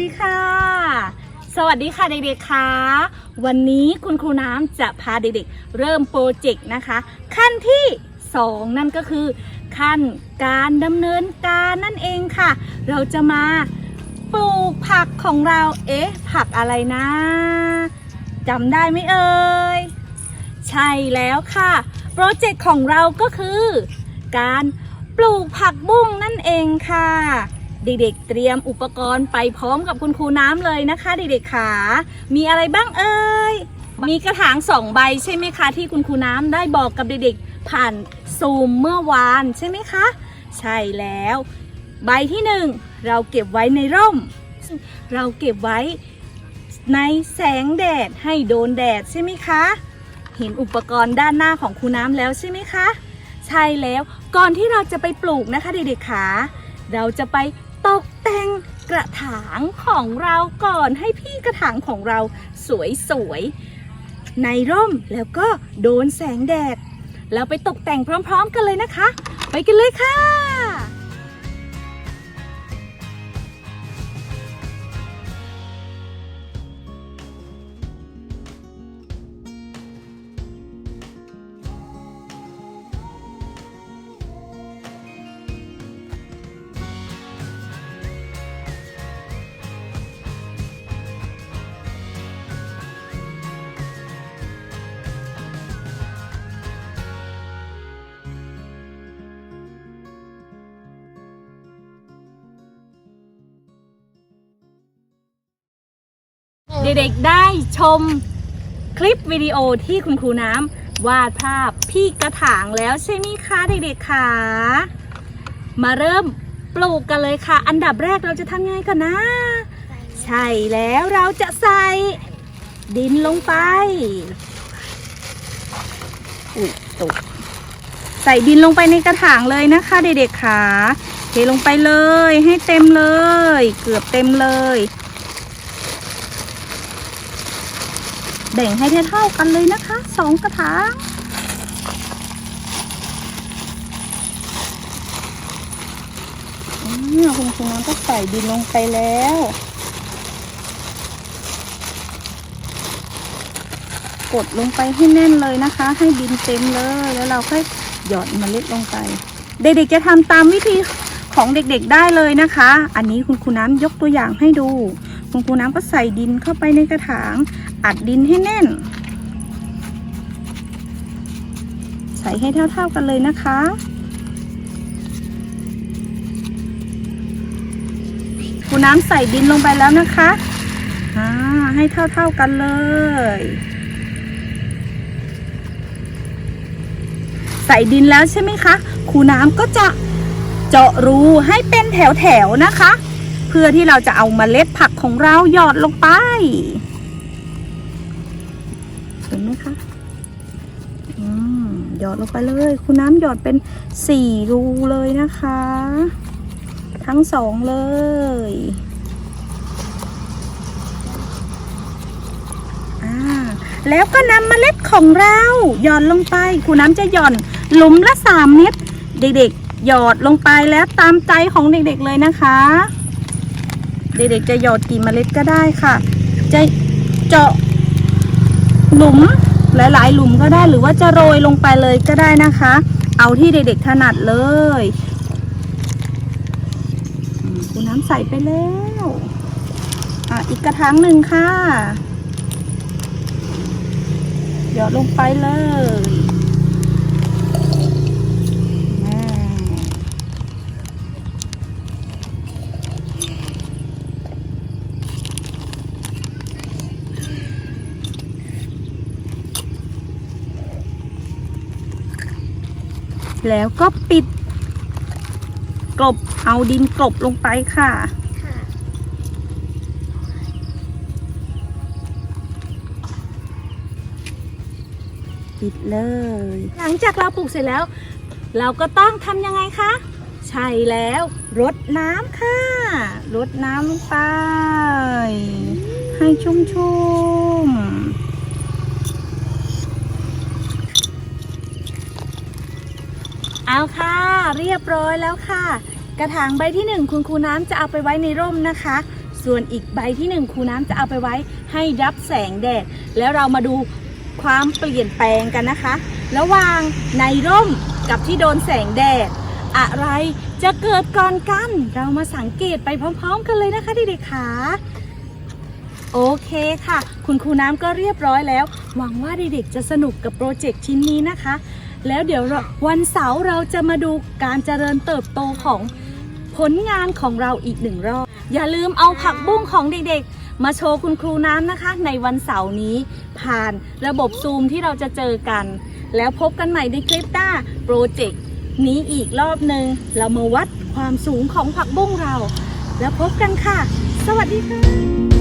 ดีค่ะ สวัสดีค่ะเด็กๆค่ะวันนี้คุณครูน้ำจะพาเด็กๆ เริ่มโปรเจกต์นะคะ ขั้นที่ 2 นั่นก็คือ ขั้นการดำเนินการนั่นเองค่ะ เราจะมาปลูกผักของเรา เอ๊ะ ผักอะไรนะจำได้ไหมเอ่ย ใช่แล้วค่ะ โปรเจกต์ของเราก็คือ การปลูกผักบุ้งนั่นเองค่ะ เด็กๆ เตรียมอุปกรณ์ไปพร้อมกับคุณครูน้ำเลยนะคะ เด็กๆขามีอะไรบ้างเอ่ยมีกระถางสองใบใช่ไหมคะ ที่คุณครูน้ำได้บอกกับเด็กๆ ผ่านซูมเมื่อวานใช่ไหมคะ ใช่แล้ว ใบที่หนึ่งเราเก็บไว้ในร่ม เราเก็บไว้ในแสงแดดให้โดนแดดใช่ไหมคะ เห็นอุปกรณ์ด้านหน้าของครูน้ำแล้วใช่ไหมคะ ใช่แล้วก่อนที่เราจะไปปลูกนะคะเด็กๆขาเราจะไป ตกแต่งกระถางของเราก่อนให้พี่กระถางของเราสวยๆ ในร่มแล้วก็โดนแสงแดด แล้วไปตกแต่งพร้อมๆกันเลยนะคะ ไปกันเลยค่ะ เด็กๆได้ชมคลิปวิดีโอที่คุณครูน้ำวาดภาพพี่กระถางแล้วใช่ไหมคะเด็กๆคะมาเริ่มปลูกกันเลยค่ะ อันดับแรกเราจะทำยังไงก่อนนะ ใช่แล้วเราจะใส่ดินลงไปอุ้ยตกใส่ดินลงไปในกระถางเลยนะคะเด็กๆค่ะเทลงไปเลยให้เต็มเลย เกือบเต็มเลย แบ่งให้เท่าๆกันเลยนะคะสองกระถางคุณครูน้องก็ใส่ดินลงไปแล้วกดลงไปให้แน่นเลยนะคะ ให้ดินเต็มเลย แล้วเราค่อยหยอดเมล็ดลงไป เด็กๆจะทำตามวิธีของเด็กๆได้เลยนะคะ อันนี้คุณครูน้ำยกตัวอย่างให้ดู คุณครูน้ำก็ใส่ดินเข้าไปในกระถาง อัดดินให้แน่น ใส่ให้เท่าๆกันเลยนะคะคุณน้ำใส่ดินลงไปแล้วนะคะอ่าให้เท่าๆกันเลย ใส่ดินแล้วใช่ไหมคะครูน้ำก็จะเจาะรูให้เป็นแถวๆนะคะ เพื่อที่เราจะเอาเมล็ดผักของเราหยอดลงไป ห็นไหมคะอืมหยอดลงไปเลย คุณน้ำหยอดเป็นสี่รูเลยนะคะ ทั้งสองเลยอ่าแล้วก็นำเมล็ดของเราหย่อนลงไป คุณน้ำจะหย่อนหลุมละสามเม็ดเด็กๆ หยอดลงไปแล้วตามใจของเด็กๆเลยนะคะ เด็กๆจะหยอดกี่เมล็ดก็ได้ค่ะ จะเจาะ หลุมหลายๆ หลุมก็ได้หรือว่าจะโรยลงไปเลยก็ได้นะคะ เอาที่เด็กๆถนัดเลยอืมคุณน้ำใส่ไปแล้วอะอีกกระถางหนึ่งค่ะหยอดลงไปเลยอ่า แล้วก็ปิด กลบเอาดินกลบลงไปค่ะคะปิดเลย หลังจากเราปลูกเสร็จแล้ว เราก็ต้องทำยังไงคะ ใช่แล้วรดน้ำค่ะรดน้ำลงไป ให้ชุ่มๆ เอาค่ะ เรียบร้อยแล้วค่ะ กระถางใบที่หนึ่งคุณครูน้ำจะเอาไปไว้ในร่มนะคะ ส่วนอีกใบที่หนึ่งครูน้ำจะเอาไปไว้ให้รับแสงแดด แล้วเรามาดูความเปลี่ยนแปลงกันนะคะ ระหว่างในร่มกับที่โดนแสงแดด อะไรจะเกิดก่อนกัน เรามาสังเกตไปพร้อม ๆ กันเลยนะคะเด็กๆค่ะโอเคค่ะ คุณครูน้ำก็เรียบร้อยแล้ว หวังว่าเด็กๆจะสนุกกับโปรเจกต์ชิ้นนี้นะคะ แล้วเดี๋ยววันเสาร์เราจะมาดูการเจริญเติบโตของผลงานของเราอีกหนึ่งรอบ อย่าลืมเอาผักบุ้งของเด็กๆ มาโชว์คุณครูน้ำนะคะ ในวันเสาร์นี้ ผ่านระบบซูมที่เราจะเจอกัน แล้วพบกันใหม่ในคลิปหน้าโปรเจกต์นี้อีกรอบหนึ่งเรามาวัดความสูงของผักบุ้งเรา แล้วพบกันค่ะ สวัสดีค่ะ